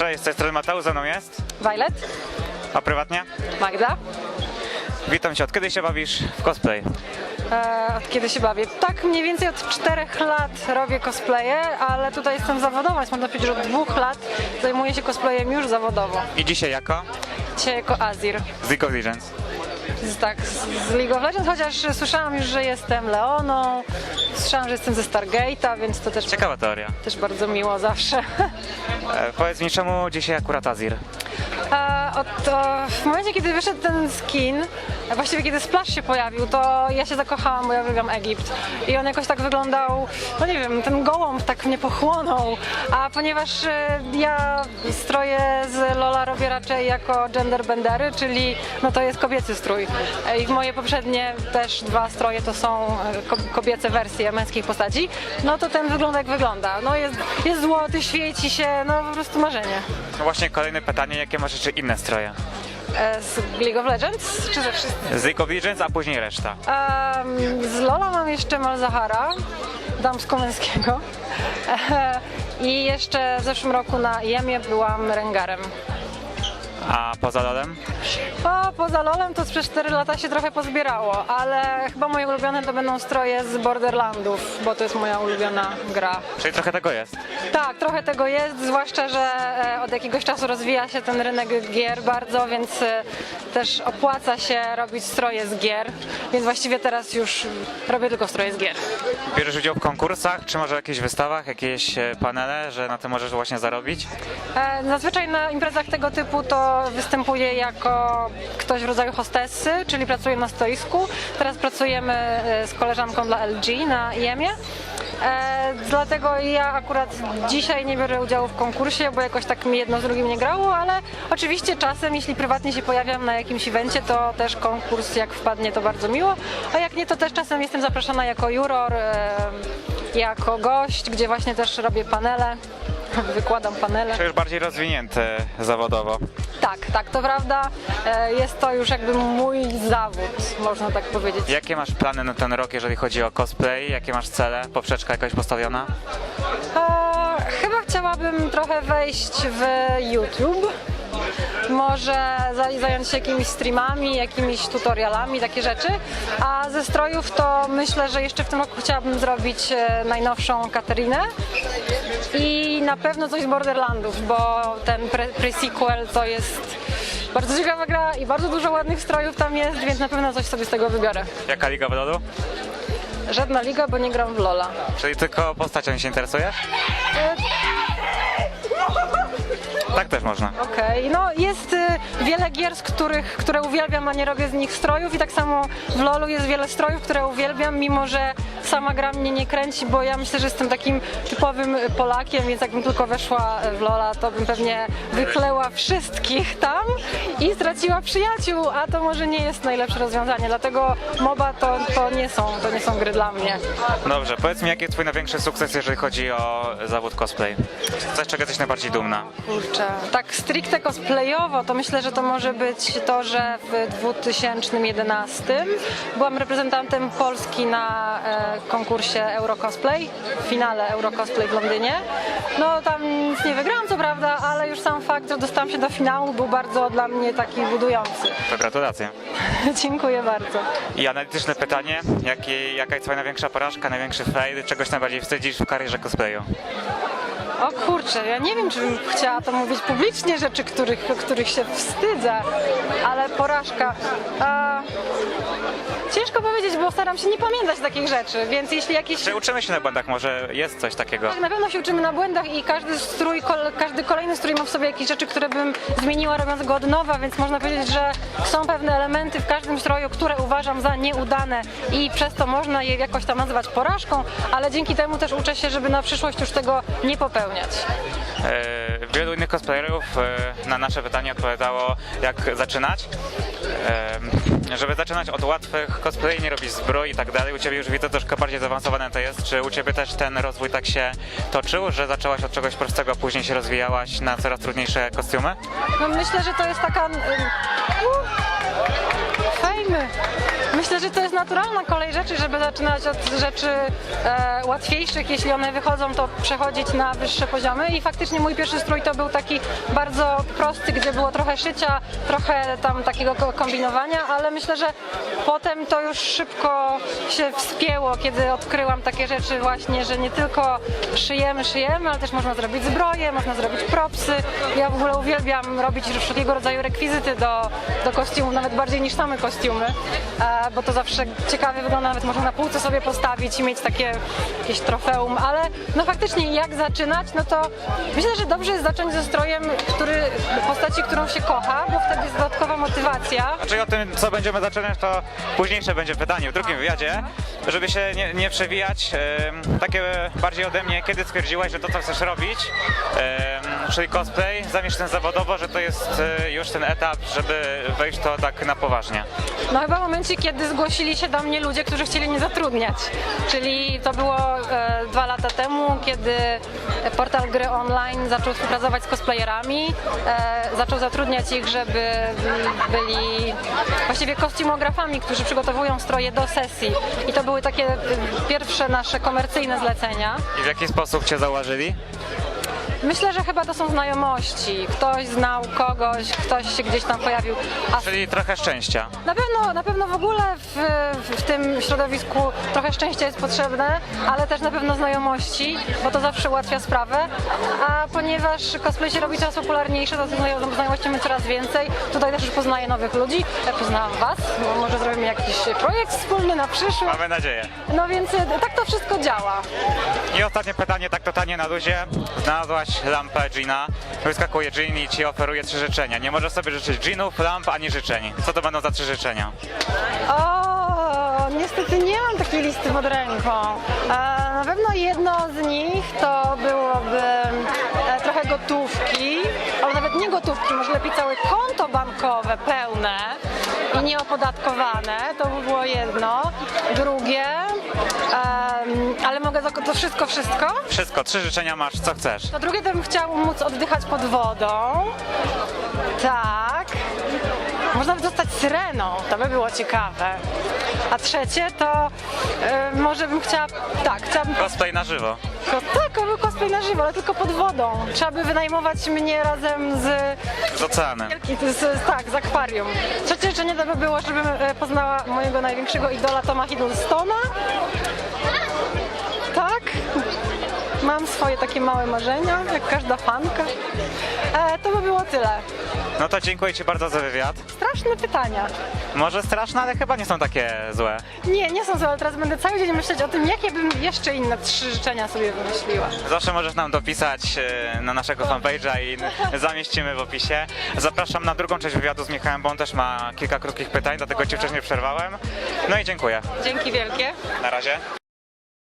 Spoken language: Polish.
Cześć, z tej strony Mateusz, ze mną jest. Violet, A prywatnie? Magda. Witam cię, od kiedy się bawisz w cosplay? E, od kiedy się bawię? Tak mniej więcej od czterech lat robię cosplaye, ale tutaj jestem zawodowa, więc można powiedzieć, że od dwóch lat zajmuję się cosplayem już zawodowo. I dzisiaj jako? Dzisiaj jako Azir. Z League of Legends. Z, tak, z League of Legends, chociaż słyszałam już, że jestem Leoną, słyszałam, że jestem ze Stargate'a, więc to też, Ciekawa teoria. też bardzo miło zawsze. E, powiedz mi, czemu dzisiaj akurat Azir? A od, w momencie, kiedy wyszedł ten skin, właściwie kiedy Splash się pojawił, to ja się zakochałam, bo ja uwielbiam Egipt. I on jakoś tak wyglądał, no nie wiem, ten gołąb tak mnie pochłonął. A ponieważ e, ja stroje z Lola robię raczej jako gender bendery, czyli no to jest kobiecy strój. E, I moje poprzednie też dwa stroje to są e, ko- kobiece wersje męskich postaci. No to ten wygląda jak wygląda. No jest, jest złoty, świeci się, no po prostu marzenie. No właśnie kolejne pytanie, jakie masz jeszcze inne stroje? E, Z League of Legends, czy ze wszystkich? Z League of Legends, a później reszta. Em, z Lola mam jeszcze Malzahara, damsko-męskiego. E, I jeszcze w zeszłym roku na IEM-ie byłam Rengarem. A poza LoLem? O, poza LoLem to przez 4 lata się trochę pozbierało, ale chyba moje ulubione to będą stroje z Borderlandów, bo to jest moja ulubiona gra. Czyli trochę tego jest. Tak, trochę tego jest, zwłaszcza, że e, od jakiegoś czasu rozwija się ten rynek gier bardzo, więc e, też opłaca się robić stroje z gier, więc właściwie teraz już robię tylko stroje z gier. Bierzesz udział w konkursach, czy może w jakichś wystawach, jakieś e, panele, że na tym możesz właśnie zarobić? E, Zazwyczaj na imprezach tego typu to występuję jako ktoś w rodzaju hostessy, czyli pracuję na stoisku. Teraz pracujemy e, z koleżanką dla LG na IEM-ie. E, dlatego ja akurat dzisiaj nie biorę udziału w konkursie, bo jakoś tak mi jedno z drugim nie grało, ale oczywiście czasem, jeśli prywatnie się pojawiam na jakimś evencie, to też konkurs jak wpadnie to bardzo miło, a jak nie, to też czasem jestem zapraszana jako juror, e, jako gość, gdzie właśnie też robię panele, wykładam panele. Czy już bardziej rozwinięte zawodowo? Tak, tak, to prawda. E, Jest to już jakby mój zawód, można tak powiedzieć. Jakie masz plany na ten rok, jeżeli chodzi o cosplay? Jakie masz cele? Poprzeczka jakaś postawiona? E, Chyba chciałabym trochę wejść w YouTube. Może za- zająć się jakimiś streamami, jakimiś tutorialami, takie rzeczy. A ze strojów to myślę, że jeszcze w tym roku chciałabym zrobić e, najnowszą Katerinę. I na pewno coś z Borderlandów, bo ten pre- pre-sequel to jest bardzo ciekawa gra i bardzo dużo ładnych strojów tam jest, więc na pewno coś sobie z tego wybiorę. Jaka liga w LoLu? Żadna liga, bo nie gram w Lola. Czyli tylko postacią się interesujesz? E, Tak też można. Okej, no jest y, wiele gier, z których, które uwielbiam, a nie robię z nich strojów i tak samo w LoLu jest wiele strojów, które uwielbiam, mimo że sama gra mnie nie kręci, bo ja myślę, że jestem takim typowym Polakiem, więc jakbym tylko weszła w LoLa, to bym pewnie wykleła wszystkich tam i straciła przyjaciół, a to może nie jest najlepsze rozwiązanie, dlatego MOBA to, to, nie, są, to nie są gry dla mnie. Dobrze, powiedz mi, jaki jest twój największy sukces, jeżeli chodzi o zawód cosplay? Coś, czego jesteś najbardziej dumna? Kurczę. Tak stricte cosplayowo, to myślę, że to może być to, że w 2011 byłam reprezentantem Polski na e, konkursie Eurocosplay, w finale Eurocosplay w Londynie. No tam nic nie wygrałam, co prawda, ale już sam fakt, że dostałam się do finału był bardzo dla mnie taki budujący. To gratulacje. Dziękuję bardzo. I analityczne pytanie, jaki, jaka jest twoja największa porażka, największy fail, czegoś najbardziej wstydzisz w karierze cosplayu? O kurczę, ja nie wiem, czy bym chciała to mówić publicznie, rzeczy, których, których się wstydzę, ale porażka. A... Ciężko powiedzieć, bo staram się nie pamiętać takich rzeczy, więc jeśli jakieś... Czy uczymy się na błędach, może jest coś takiego? Tak, Na pewno się uczymy na błędach i każdy strój, każdy kolejny strój ma w sobie jakieś rzeczy, które bym zmieniła robiąc go od nowa, więc można powiedzieć, że są pewne elementy w każdym stroju, które uważam za nieudane i przez to można je jakoś tam nazywać porażką, ale dzięki temu też uczę się, żeby na przyszłość już tego nie popełniać. E, wielu innych cosplayerów e, na nasze pytanie odpowiadało, jak zaczynać. E, żeby zaczynać od łatwych cosplay, nie robić zbroi i tak dalej. U Ciebie już widzę troszkę bardziej zaawansowane to jest. Czy u Ciebie też ten rozwój tak się toczył, że zaczęłaś od czegoś prostego, a później się rozwijałaś na coraz trudniejsze kostiumy? No myślę, że to jest taka... Fejmy. Myślę, że to jest naturalna kolej rzeczy, żeby zaczynać od rzeczy e, łatwiejszych. Jeśli one wychodzą, to przechodzić na wyższe poziomy. I faktycznie mój pierwszy strój to był taki bardzo prosty, gdzie było trochę szycia, trochę tam takiego ko- kombinowania, ale myślę, że potem to już szybko się wspięło, kiedy odkryłam takie rzeczy właśnie, że nie tylko szyjemy, szyjemy, ale też można zrobić zbroje, można zrobić propsy. Ja w ogóle uwielbiam robić wszelkiego rodzaju rekwizyty do, do kostiumów, nawet bardziej niż same kostiumy, e, bo to zawsze ciekawie wygląda, nawet można na półce sobie postawić i mieć takie jakieś trofeum, ale no faktycznie jak zaczynać, no to myślę, że dobrze jest zacząć ze strojem, który, postaci, którą się kocha, bo wtedy jest dodatkowa motywacja. Znaczy o tym, co będziemy zaczynać, to późniejsze będzie pytanie w drugim wywiadzie, żeby się nie, nie przewijać. takie bardziej ode mnie, kiedy stwierdziłaś, że to, co chcesz robić, czyli cosplay, zamierz ten zawodowo, że to jest e, już ten etap, żeby wejść to tak na poważnie. No chyba w momencie, kiedy zgłosili się do mnie ludzie, którzy chcieli mnie zatrudniać. Czyli to było e, dwa lata temu, kiedy portal gry online zaczął współpracować z cosplayerami, e, zaczął zatrudniać ich, żeby byli właściwie kostiumografami, którzy przygotowują stroje do sesji. I to były takie pierwsze nasze komercyjne zlecenia. I w jaki sposób cię zauważyli? Myślę, że chyba to są znajomości. Ktoś znał kogoś, ktoś się gdzieś tam pojawił. A Czyli trochę szczęścia. Na pewno, na pewno w ogóle w, w tym środowisku trochę szczęścia jest potrzebne, ale też na pewno znajomości, bo to zawsze ułatwia sprawę. A ponieważ cosplay się robi coraz popularniejszy, to tych znajomości mamy coraz więcej. Tutaj też już poznaję nowych ludzi. Ja poznałam Was, bo może zrobimy jakiś projekt wspólny na przyszłość. Mamy nadzieję. No więc e, tak to wszystko działa. I ostatnie pytanie, tak totalnie na luzie. Znalazłaś lampę Gina, wyskakuje Jean i ci oferuje trzy życzenia. Nie możesz sobie życzyć Ginów, lamp, ani życzeń. Co to będą za trzy życzenia? O, niestety nie mam takiej listy pod ręką. E, na pewno jedno z nich to byłoby e, trochę gotówki, albo nawet nie gotówki, może lepiej całe konto bankowe pełne i nieopodatkowane, to by było jedno. Drugie, ale za to wszystko, wszystko? Wszystko, trzy życzenia masz, co chcesz. To drugie to bym chciała móc oddychać pod wodą. Tak. Można by zostać syreną, to by było ciekawe. A trzecie to y, może bym chciała, tak, chciałabym, Cosplay na żywo. ko- tak, to był cosplay na żywo, ale tylko pod wodą. Trzeba by wynajmować mnie razem z, Z oceanem. z, z tak, z akwarium. Trzecie życzenie to by było, żebym e, poznała mojego największego idola Toma Hiddlestona. Mam swoje takie małe marzenia, jak każda fanka. E, to by było tyle. No to dziękuję Ci bardzo za wywiad. Straszne pytania. Może straszne, ale chyba nie są takie złe. Nie, nie są złe, ale teraz będę cały dzień myśleć o tym, jakie bym jeszcze inne trzy życzenia sobie wymyśliła. Zawsze możesz nam dopisać e, na naszego fanpage'a i zamieścimy w opisie. Zapraszam na drugą część wywiadu z Michałem, bo on też ma kilka krótkich pytań, dlatego Ci wcześniej przerwałem. No i dziękuję. Dzięki wielkie. Na razie.